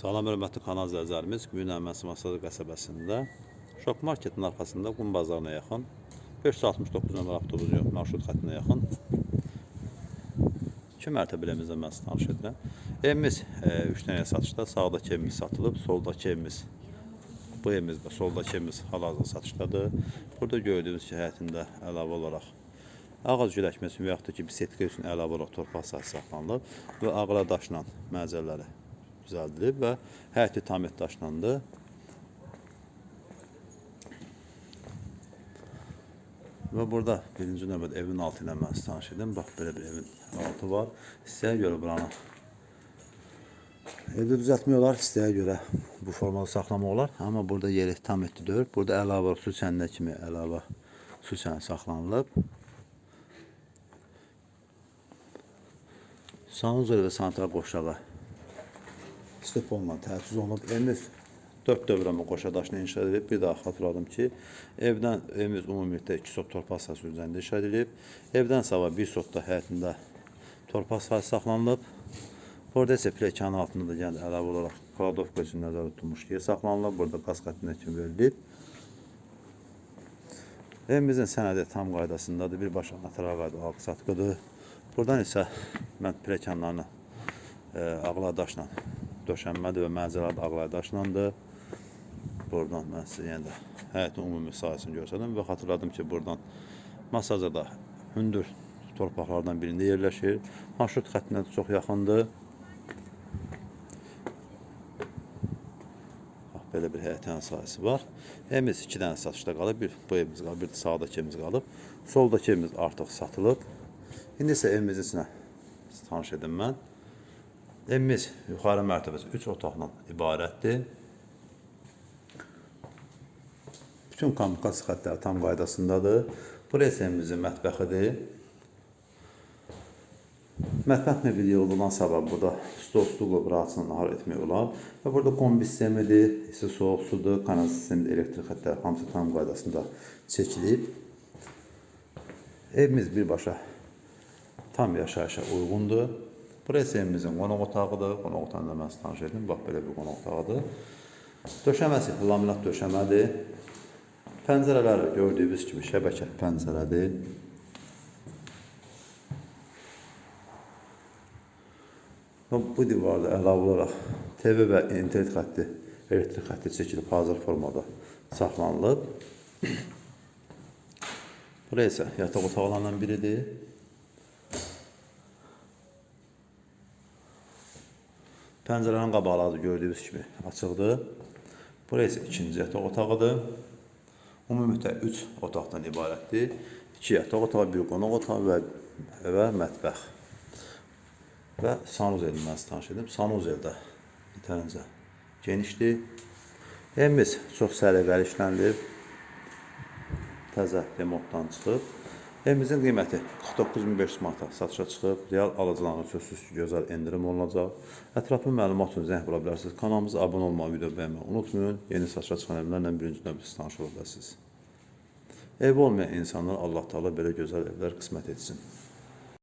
Salam hörmətli kanal izləyicilərimiz, bu gün Əməsi Masazı qəsəbəsində Şok Marketin arxasında Qum bazarına yaxın 569 nömrə avtobus yox, marşrut xəttinə yaxın 2 mərtəbəlimizdə mən sizi tanış edirəm. Evimiz 3 dənə satışda, sağdakı evimiz satılıb, soldakı evimiz bu evimiz və soldakı evimiz hal-hazırda satışdadır. Burada gördüyünüz ki, həyətində əlavə olaraq ağac güləkməsi və yaxud da ki, bisetka üçün əlavə olaraq torpaq sahəsi saxlanılıb və ağla daşla mənzərələri düzəldilib və həyəti tamir daşlandı. Və burada birinci növbədə evin altı ilə mən sizi tanış edim. Bax, belə bir evin altı var. İstəyə görə buranı evdə düzəltmək olar, görə bu formada saxlamaq olar. Amma burada yeri tam etdi deyil. Burada əlavə su çəndə kimi əlavə su çəni saxlanılıb. Sanuzor və santral qoşağı stop olmadan təchiz olunub. Evimiz 4 dövrəmə qoşa daşla inşa edilib. Bir daha xatırladım ki, evdən evimiz ümumilikdə 2 sot torpaq sahəsi üzərində inşa edilib. Evdən sava 1 sotda həyətində torpaq sahəsi saxlanılıb. Burada isə plekanın altında da yəni əlavə olaraq kladovka üçün nəzərdə tutulmuş yer saxlanılıb. Burada qaz xəttinə kimi verilib. Evimizin sənədi tam qaydasındadır. Birbaşa notarial qayda alqı satqıdır. Buradan isə mən plekanlarını e, ağla daşla döşənmədir və mənzərələr də ağla daşlandı. Buradan mən sizə yenə də həyətin ümumi sahəsini göstərdim və xatırladım ki, buradan Masazada hündür torpaqlardan birində yerləşir. Marşrut xəttinə çox yaxındır. Belə bir həyətin sahəsi var. Evimiz iki dənə satışda qalıb. Bir bu evimiz qalıb, bir sağdakı evimiz qalıb. Soldakı evimiz artıq satılıb. İndi isə evimizin içinə tanış edim mən. Evimiz yuxarı mərtəbəsi 3 otaqla ibarətdir. Bütün kommunikasiya xəttləri tam qaydasındadır. Burası evimizin mətbəxidir. Mətbəx mebeli olduğundan səbəb burada stol, stulu rahatçılıqla nahar etmək olar. Və burada kombi sistemidir, isti soğuk sudur, kanal sistemi, elektrik xəttləri hamısı tam qaydasında çəkilib. Evimiz birbaşa tam yaşayışa uyğundur. Burası evimizin qonaq otağıdır. Qonaq otağında mən sizi tanış edim. Bax, belə bir qonaq otağıdır. Döşəməsi laminat döşəmədir. Pəncərələri gördüyünüz kimi şəbəkə pəncərədir. Bu divarda əlavə olaraq TV və internet xətti, elektrik xətti çəkilib hazır formada saxlanılıb. Burası isə yataq otaqlarından biridir. Pəncərənin qabaqları gördüyünüz kimi açıqdır. Burası isə ikinci yataq otağıdır. Ümumilikdə 3 otaqdan ibarətdir. 2 yataq otağı, bir qonaq otağı və, və mətbəx. Və sanuzeli mən tanış edim. Sanuzel də yetərincə genişdir. Evimiz çox səliqəli işlənilib. Təzə remontdan çıxıb. Evimizin qiyməti 49500 manata satışa çıxıb. Real alıcıların sözsüz ki, gözəl endirim olunacaq. Ətraflı məlumat üçün zəng vura bilərsiniz. Kanalımıza abunə olmağı, video bəyənməyi unutmayın. Yeni satışa çıxan evlərlə birinci növbədə tanış ola. Ev olmayan insanlara Allah Taala belə gözəl evlər qismət etsin.